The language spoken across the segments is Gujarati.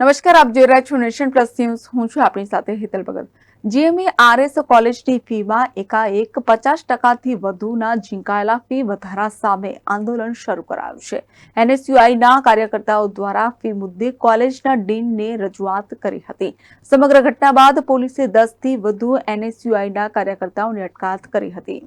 નમસ્કાર, આપ જોઈ રહ્યા છો નેશન પ્લસ ન્યૂઝ. હું છું આપણી સાથે હેતલ ભગત. જીએમઈ આરએસ કોલેજની ફીમાં એકાએક પચાસ ટકાથી વધુના ઝીંકાયેલા ફી વધારા સામે આંદોલન શરૂ કરાયું છે. એનએસયુઆઈના કાર્યકર્તાઓ દ્વારા ફી મુદ્દે કોલેજના ડીનને રજૂઆત કરી હતી. સમગ્ર ઘટના બાદ પોલીસે દસથી વધુ એનએસયુઆઈના કાર્યકર્તાઓની અટકાયત કરી હતી.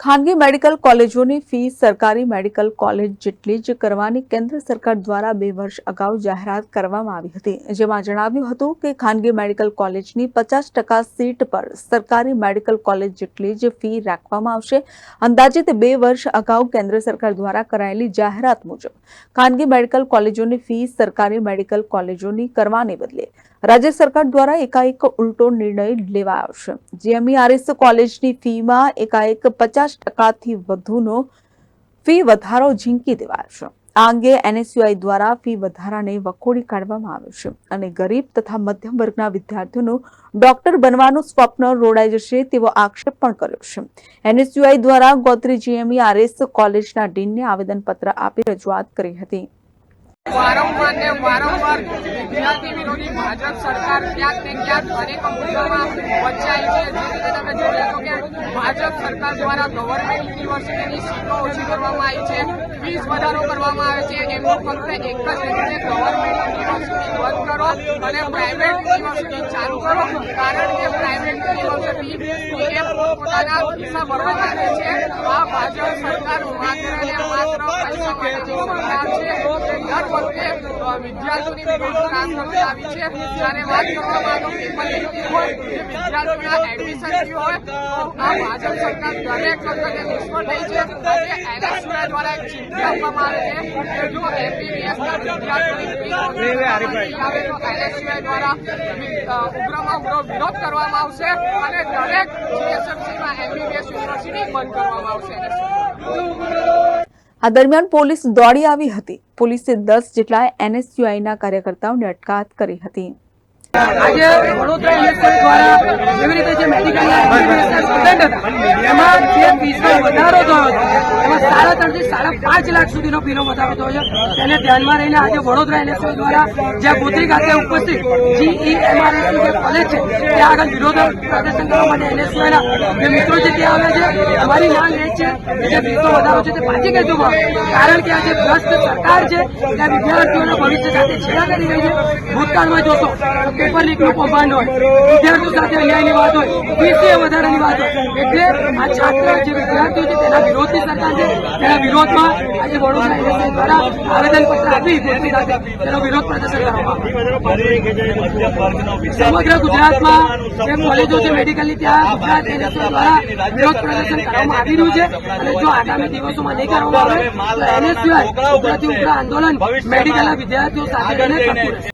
ખાનગી મેડિકલ કોલેજોની ફી સરકારી મેડિકલ કોલેજ જેટલી જ કરવાની કેન્દ્ર સરકાર દ્વારા બે વર્ષ અગાઉ જાહેરાત કરવામાં આવી હતી. જેમાં જણાવ્યું હતું કે ખાનગી મેડિકલ કોલેજની પચાસ ટકા સીટ પર સરકારી મેડિકલ કોલેજ જેટલી જ ફી રાખવામાં આવશે. અંદાજિત બે વર્ષ અગાઉ કેન્દ્ર સરકાર દ્વારા કરાયેલી જાહેરાત મુજબ ખાનગી મેડિકલ કોલેજોની ફી સરકારી મેડિકલ કોલેજોની કરવાને બદલે રાજ્ય સરકાર દ્વારા એકાએક ઉલટો નિર્ણય લેવાયો છે. જીએમઈઆરએસ કોલેજની ફીમાં એકાએક પચાસ ટકાથી વધુનો ફી વધારો ઝીંકી દેવાયો છે. આ અંગે એનએસયુઆઈ દ્વારા ફી વધારાને વખોડી કાઢવામાં આવ્યો છે અને ગરીબ તથા મધ્યમ વર્ગના વિદ્યાર્થીઓનું ડોક્ટર બનવાનું સ્વપ્ન રોડાઈ જશે તેવો આક્ષેપ પણ કર્યો છે. એનએસયુઆઈ દ્વારા ગોત્રી જીએમઈઆરએસ કોલેજના ડીનને આવેદનપત્ર આપી રજૂઆત કરી હતી. વારંવાર ને વારંવાર વિદ્યાર્થી વિરોધી ભાજપ સરકાર ક્યાંક ને ક્યાંક અનેક મુદ્દામાં વચ્ચાય છે. જે રીતે તમે જોઈ શકો કે ભાજપ સરકાર દ્વારા ગવર્મેન્ટ યુનિવર્સિટીની સીટો ઓછી કરવામાં આવી છે. ફીસ વધારો કરવામાં આવે છે. એમનું ફક્ત એક જ રીતે ગવર્મેન્ટ અને પ્રાઇવેટ ચાલુ કરો, કારણ કે પ્રાઇવેટ યુનિવર્સિટી એ પોતાના પૈસા ભરવા લાગે છે. આ ભાજપ સરકાર માત્ર માત્ર પૈસા છે. દર વખતે વિદ્યાર્થીઓની કામ કરતી આવી છે. જ્યારે વાત કરવામાં આવે પેપર લીક હોય કે વિદ્યાર્થીઓના એડમિશન ફી હોય તો આ ભાજપ સરકાર દરેક વખતે નિષ્ફળ થઈ છે. આજે એનએસયુઆઈ દ્વારા એક આપવામાં આવે છે કે જો એમબીબીએસ ના વિદ્યાર્થીઓની ફી આવે તો એનએસયુઆઈ દ્વારા ઉગ્રમાં ઉગ્ર વિરોધ કરવામાં આવશે અને દરેક જીએસએમસીમાં એમબીબીએસ યુનિવર્સિટી બંધ કરવામાં આવશે. આ દરમિયાન પોલીસ દોડી આવી હતી. પોલીસે દસ જેટલા એનએસયુઆઈના કાર્યકર્તાઓની અટકાયત કરી હતી. આજે વડોદરા દ્વારા એવી રીતે જે મેડિકલના સ્ટુડન્ટ હતા એમાં જે ફીસનો વધારો થયો છે એમાં સાડા ત્રણથી સાડા પાંચ લાખ સુધીનો ફીનો વધારો થયો છે. તેને ધ્યાનમાં રહીને આજે વડોદરા એનએસઓ દ્વારા જ્યાં ગોત્રી ખાતે ઉપસ્થિત જીઈએમઆરએસની જે કોલેજ છે ત્યાં આગળ વિરોધ પ્રદર્શન કરવા માટે એનએસયુના જે મિત્રો છે ત્યાં આવ્યા છે. અમારી માંગ એ છે કે જે ફીસનો વધારો છે તે પાછી ખેંચવામાં આવે. કારણ કે આ જે ભ્રષ્ટ સરકાર છે ત્યાં વિદ્યાર્થીઓના ભવિષ્ય સાથે છેડા કરી રહી છે. ભૂતકાળમાં જોશો પેપર લીકનું કૌભાંડ હોય. વિદ્યાર્થીઓ સાથે અન્યાયની વાત હોય. ફીસની વધારાની વાત હોય. એટલે આ છાત્ર જે વિદ્યાર્થીઓ છે, તેના વિરોધની સરકાર છે, તેના વિરોધમાં આજે વડોદરા યુનિવર્સિટી દ્વારા આવેદનપત્ર આપી ગોત્રી સાથે તેનો વિરોધ પ્રદર્શન કરવામાં સમગ્ર ગુજરાતમાં જે કોલેજો છે, મેડિકલની, ત્યાં ગુજરાત એનએસયુ દ્વારા વિરોધ પ્રદર્શન કરવામાં આવી રહ્યું છે. અને જો આગામી દિવસોમાં નહીં કરવામાં આવે, તો એનએસયુઆઈ ઉગ્રથી ઉગ્ર આંદોલન મેડિકલના વિદ્યાર્થીઓ સાથે રહીને